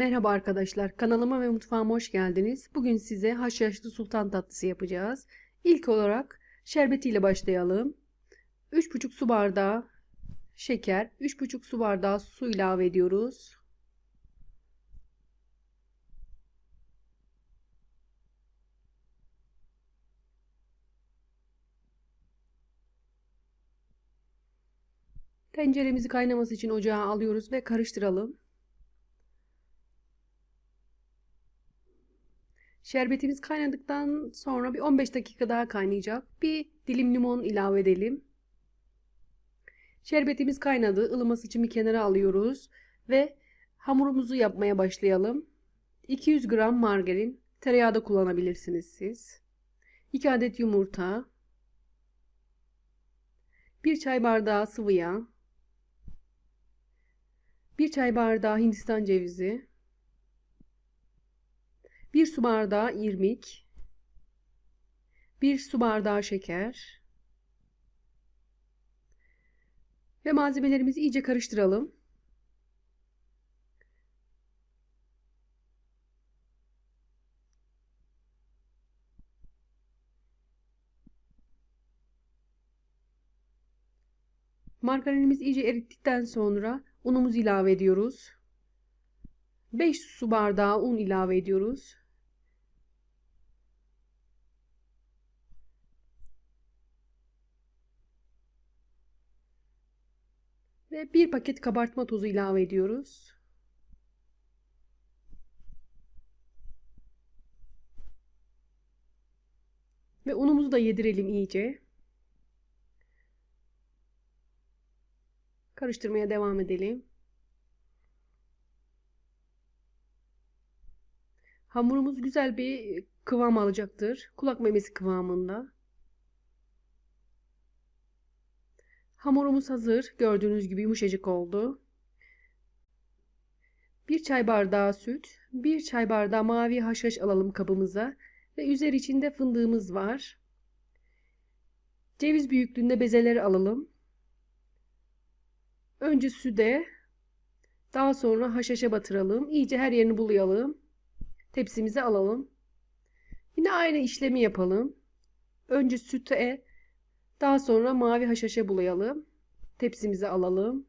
Merhaba arkadaşlar, kanalıma ve mutfağıma hoş geldiniz. Bugün size haşhaşlı sultan tatlısı yapacağız. İlk olarak şerbetiyle başlayalım. 3,5 su bardağı şeker, 3,5 su bardağı su ilave ediyoruz. Tenceremizi kaynaması için ocağa alıyoruz ve karıştıralım. Şerbetimiz kaynadıktan sonra bir 15 dakika daha kaynayacak. Bir dilim limon ilave edelim. Şerbetimiz kaynadı. ılıması için bir kenara alıyoruz. Ve hamurumuzu yapmaya başlayalım. 200 gram margarin. Tereyağı da kullanabilirsiniz siz. 2 adet yumurta. 1 çay bardağı sıvı yağ. 1 çay bardağı hindistan cevizi. 1 su bardağı irmik, 1 su bardağı şeker ve malzemelerimizi iyice karıştıralım. Margarinimizi iyice erittikten sonra unumuzu ilave ediyoruz. 5 su bardağı un ilave ediyoruz. Ve bir paket kabartma tozu ilave ediyoruz. Ve unumuzu da yedirelim iyice. Karıştırmaya devam edelim. Hamurumuz güzel bir kıvam alacaktır. Kulak memesi kıvamında. Hamurumuz hazır. Gördüğünüz gibi yumuşacık oldu. Bir çay bardağı süt, bir çay bardağı mavi haşhaş alalım kabımıza ve üzeri içinde fındığımız var. Ceviz büyüklüğünde bezeleri alalım. Önce süde, daha sonra haşhaşa batıralım. İyice her yerini bulayalım. Tepsimize alalım. Yine aynı işlemi yapalım. Önce süte daha sonra mavi haşhaşa bulayalım. Tepsimize alalım.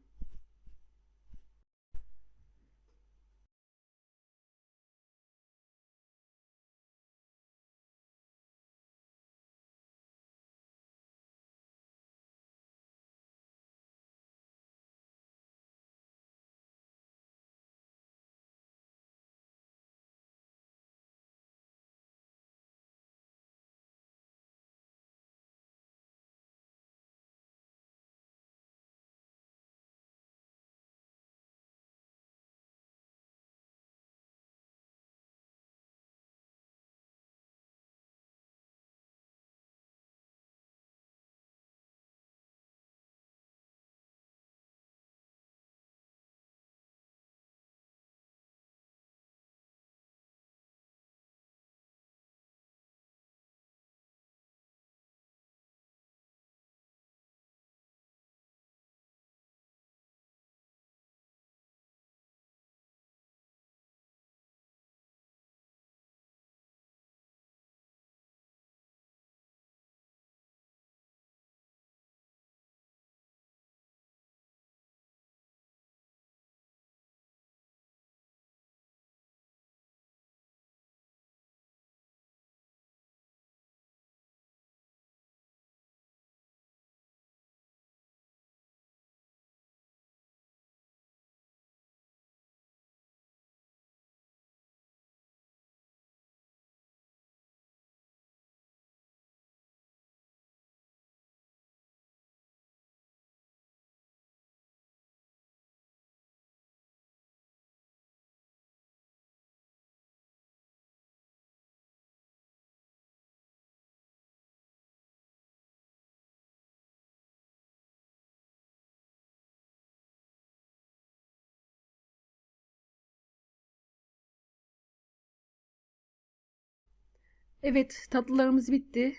Evet tatlılarımız bitti.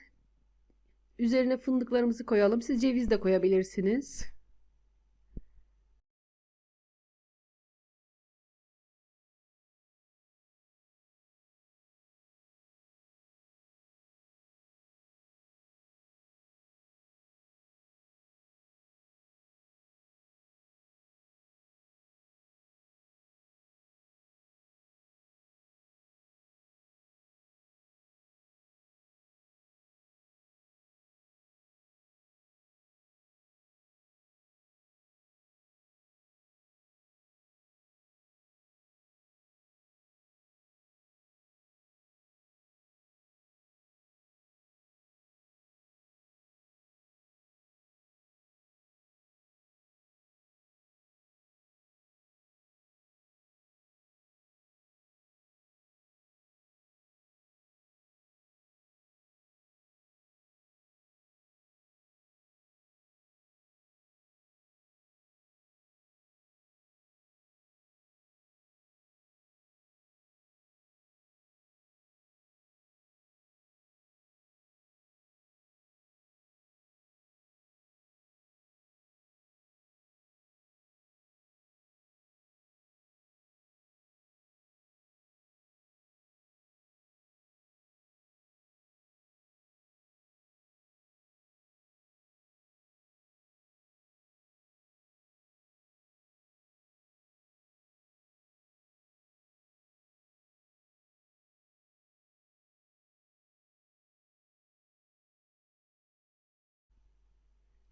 Üzerine fındıklarımızı koyalım. Siz ceviz de koyabilirsiniz.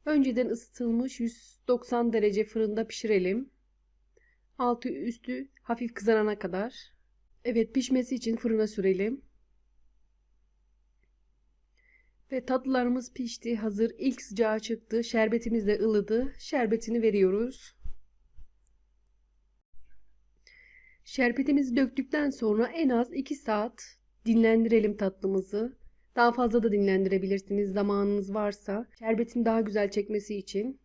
Önceden ısıtılmış 190 derece fırında pişirelim. Altı üstü hafif kızarana kadar. Evet pişmesi için fırına sürelim. Ve tatlılarımız pişti. Hazır. İlk sıcağı çıktı. Şerbetimiz de ılıdı. Şerbetini veriyoruz. Şerbetimizi döktükten sonra en az 2 saat dinlendirelim tatlımızı. Daha fazla da dinlendirebilirsiniz zamanınız varsa. Şerbetin daha güzel çekmesi için.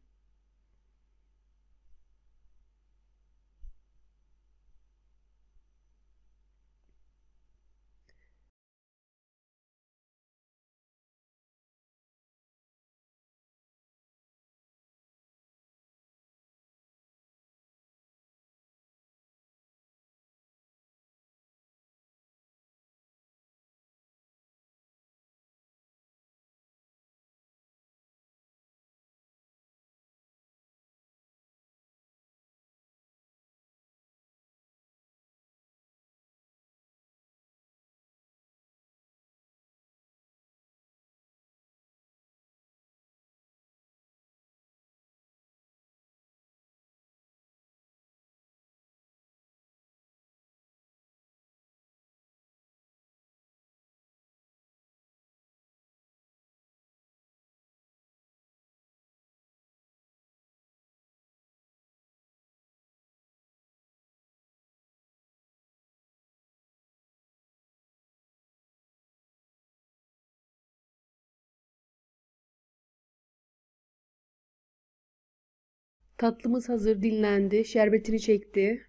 Tatlımız hazır dinlendi. Şerbetini çekti.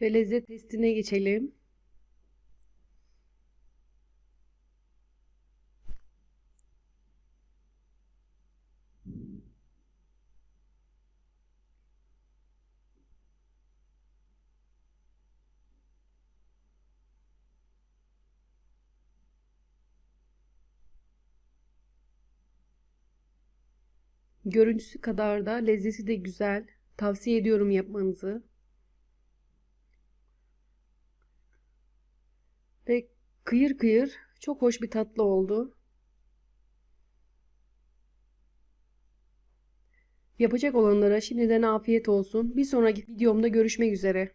Ve lezzet testine geçelim. Görüntüsü kadar da lezzeti de güzel. Tavsiye ediyorum yapmanızı. Ve kıyır kıyır çok hoş bir tatlı oldu. Yapacak olanlara şimdiden afiyet olsun. Bir sonraki videomda görüşmek üzere.